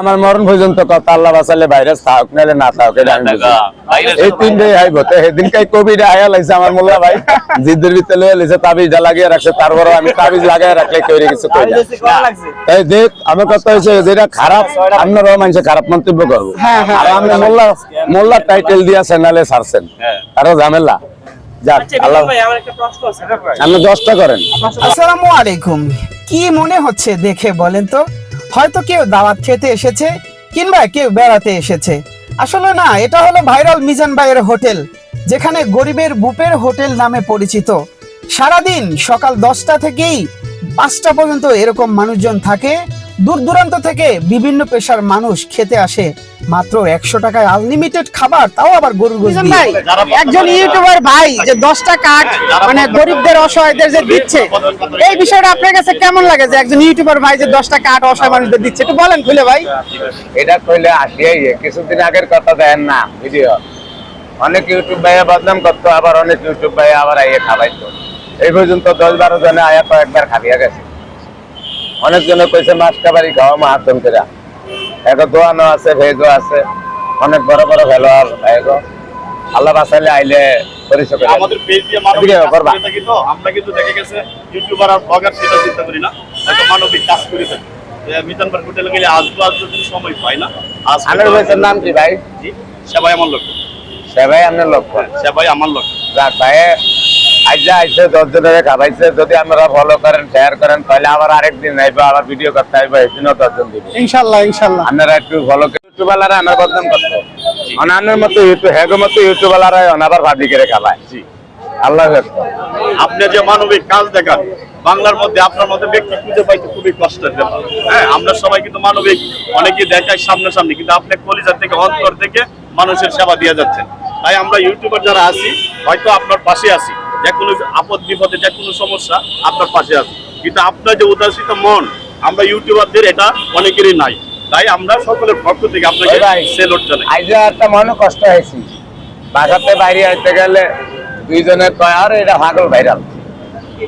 আমার মরণ পর্যন্ত কথা আল্লাহ বাঁচালে ভাইরাস থাক নাহলে না থাক এটা আমি বুঝি। এই তিনটে আইব তো সেদিন কাই কোভিড আয়া লাগছে আমার মোল্লা ভাই। জিদ্দের ভিতরে লয়ে লিছে তাবিজ লাগিয়ে রাখছে তারপরে আমি তাবিজ লাগাই রাখলে কেউ কিছু কই এই দেখ আমার কথা হয়েছে যেটা খারাপ আপনারাও মানুষে খারাপ মন্তব্য করব। আর আপনি মোল্লা মোল্লা টাইটেল দিয়া চ্যানেলে ছাড়ছেন। আরও ঝামেলা। যাক আল্লাহ আপনি দশটা করেন। আসসালামু আলাইকুম। কি মনে হচ্ছে দেখে বলেন তো? হয়তো কেউ দাওয়াত খেতে এসেছে কিংবা কেউ বেড়াতে এসেছে। আসলে না, এটা হলো ভাইরাল মিজান ভাইয়ের হোটেল, যেখানে গরিবের বুপের হোটেল নামে পরিচিত। সারাদিন সকাল দশটা থেকেই পাঁচটা পর্যন্ত এরকম মানুষজন থাকে দূর দূরান্ত থেকে বিভিন্ন পেশার মানুষ খেতে আসে। মাত্র একশো টাকায় আনলিমিটেড খাবার তাও আবার গরুর ভাই একজন ইউটিউবার ভাই যে দশটা কাঠ মানে গরিবদের অসহায়দের যে দিচ্ছে এই বিষয়টা আপনার কাছে কেমন লাগে যে একজন ইউটিউবার ভাই যে দশটা কাঠ অসহায় মানুষদের দিচ্ছে? একটু বলেন খুলে ভাই। এটা কইলে আসিয়াই কিছুদিন আগের কথা দেন না ভিডিও। অনেক ইউটিউব ভাইয়া বদনাম করতো আবার অনেক ইউটিউব ভাইয়া আবার আইয়ে খাবাইতো। এই পর্যন্ত দশ বারো জনে আয়া কয়েকবার খাবিয়া গেছে। অনেকজনে কইছে মাছ খাবারই খাওয়া মাহাতন করে এখন দোয়ানো আছে ভেজও আছে। অনেক বড় বড় ভেলোয়ার ভাইগো আল্লাহ বাসাইলে আইলে পরিচয় করে আমাদের পেজ দিয়ে মানবিক করবা। তো। আমরা কিন্তু দেখে গেছে ইউটিউবার আর ব্লগার সেটা চিন্তা করি না। একটা মানবিক কাজ করে থাকি। এ, মিজান ভাই হোটেলে গেলে আসব আসব সময় পাই না। আজ আনের ভাইয়ের নাম কি ভাই? জি, সেবাই আমার লক্ষ্য। সে ভাই আপনার লক্ষ্য সেবাই আমার লক্ষ্য। যাক ভাই আইসা আইসে দশ জনের খাবাইছে যদি আমরা ফলো করেন শেয়ার করেন তাহলে আবার আরেকদিন আইবো আবার ভিডিও করতে আইবো এদিনও দশজন দিব। ইনশাল্লাহ ইনশাল্লাহ। আপনারা একটু ফলো ইউটিউবালারা আমার বদনাম করতো মতো ইউটিউব হ্যাগো মতো ইউটিউবালারা করে খাবায় জি। আল্লাহ আপনি যে মানবিক কাজ দেখান বাংলার মধ্যে আপনার মধ্যে ব্যক্তি খুঁজে পাইতে খুবই কষ্টের ব্যাপার। হ্যাঁ আমরা সবাই কিন্তু মানবিক অনেকে দেখাই সামনাসামনি কিন্তু আপনি কলিজার থেকে অন্তর থেকে মানুষের সেবা দিয়ে যাচ্ছেন। তাই আমরা ইউটিউবার যারা আছি হয়তো আপনার পাশে আছি। যে কোনো আপদ বিপদে যে কোনো সমস্যা আপনার পাশে আছি। কিন্তু আপনার যে উদাসিত মন আমরা ইউটিউবারদের এটা অনেকেরই নাই। তাই আমরা সকলের পক্ষ থেকে আপনাকে। সেলট জানাই। আইজা একটা মনে কষ্ট হয়েছি বাসাতে বাইরে আইতে গেলে দুইজনের কয় আর এটা হাগল ভাইরাল।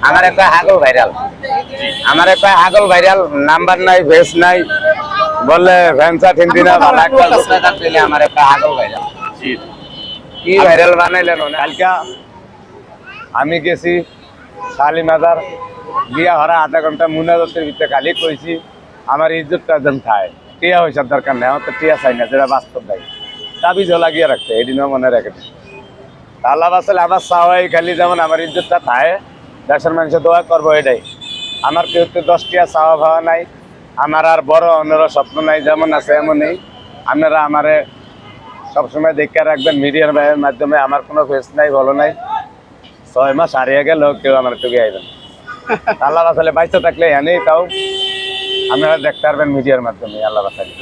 আমার একটা হাগল ভাইরাল। আমার একটা হাগল ভাইরাল নাম্বার নাই ফেস নাই। বললে ভ্যানসা ঠিন্তি না ভালো একটা আমার একটা হাগল ভাইরাল। কি ভাইরাল বানাইলেন? কালকা আমি গেছি শালি মাজার। বিয়া হরা আধা ঘণ্টা মুনাজতের ভিতরে খালি কইছি। আমার ইজ্জতটা যেন খায় টিয়া পয়সার দরকার নেই, আমার তো টিয়া চাই না, যেটা বাস্তব নাই। তাবিজ লাগিয়ে রাখতে, এদিনও মনে রেখে আল্লাহ আসলে আমার চাওয়াই খালি যেমন আমার ইজ্জতটা খায় দেশের মানুষের দোয়া করব এটাই। আমার কেউ তো দশ টিয়া চাওয়া ভাওয়া নাই, আমার আর বড় অন্যরা স্বপ্ন নাই, যেমন আছে এমনই। আপনারা আমারে সবসময় দেখে রাখবেন, মিডিয়ার মাধ্যমে আমার কোনো ফেস নাই, ভালো নাই। ছয় মাস হারিয়ে গেল, কেউ আমার টুকে আইবেন আল্লাহ আসলে বাইসে থাকলে এনেই তাও। আপনারা দেখতে পারবেন মিডিয়ার মাধ্যমে, আল্লাহ বাসালে